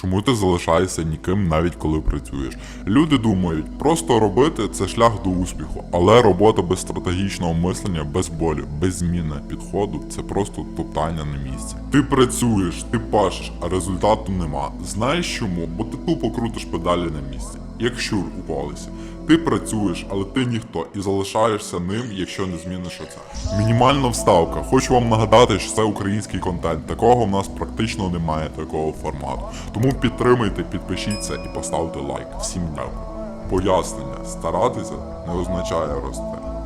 Чому ти залишаєшся ніким, навіть коли працюєш? Люди думають, просто робити це шлях до успіху, але робота без стратегічного мислення, без болю, без зміни підходу це просто топтання на місці. Ти працюєш, ти пашеш, а результату нема. Знаєш чому? Бо ти тупо крутиш педалі на місці, як щур у колесі. Ти працюєш, але ти ніхто і залишаєшся ним, якщо не зміниш оце. Мінімальна вставка. Хочу вам нагадати, що це український контент. Такого в нас практично немає такого формату. Тому підтримайте, підпишіться і поставте лайк. Всім дякую. Пояснення: старатися не означає рости.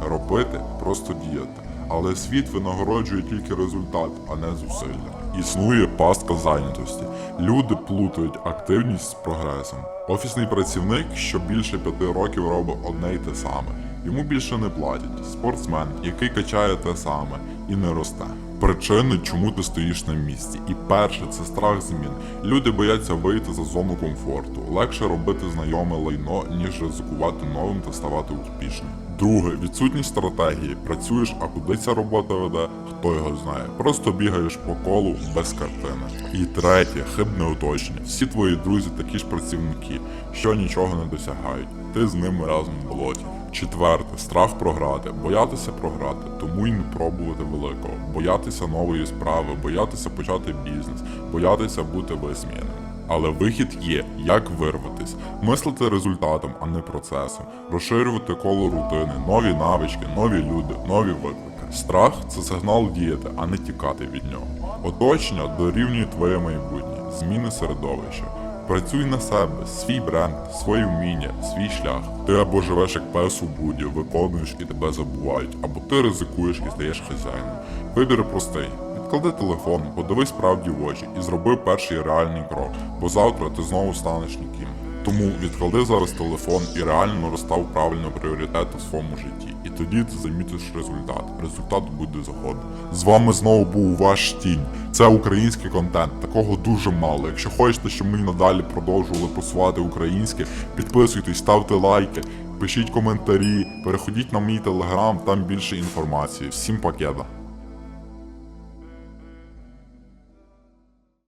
Робити просто діяти. Але світ винагороджує тільки результат, а не зусилля. Існує пастка зайнятості. Люди плутають активність з прогресом. Офісний працівник, що більше п'яти років робить одне й те саме. Йому більше не платять. Спортсмен, який качає те саме і не росте. Причини, чому ти стоїш на місці. І перше це страх змін. Люди бояться вийти за зону комфорту. Легше робити знайоме лайно, ніж ризикувати новим та ставати успішним. Друге, відсутність стратегії. Працюєш, а куди ця робота веде, хто його знає. Просто бігаєш по колу без картини. І третє, хибне оточення. Всі твої друзі такі ж працівники, що нічого не досягають. Ти з ними разом в болоті. Четверте, страх програти, боятися програти, тому й не пробувати великого, боятися нової справи, боятися почати бізнес, боятися бути висміяним. Але вихід є, як вирватись, мислити результатом, а не процесом, розширювати коло рутини, нові навички, нові люди, нові виклики. Страх це сигнал діяти, а не тікати від нього. Оточення дорівнює твоє майбутнє, зміни середовища. Працюй на себе, свій бренд, свої вміння, свій шлях. Ти або живеш як пес у буді, виконуєш і тебе забувають, або ти ризикуєш і стаєш хазяїном. Вибір простий. Відклади телефон, подивись правді в очі і зроби перший реальний крок, бо завтра ти знову станеш ніким. Тому відклади зараз телефон і реально розстав правильно пріоритети в своєму житті. І тоді ти замітиш результат. Результат буде заходом. З вами знову був ваш тінь. Це український контент. Такого дуже мало. Якщо хочете, щоб ми надалі продовжували просувати українське, підписуйтесь, ставте лайки, пишіть коментарі, переходіть на мій телеграм, там більше інформації. Всім пакета.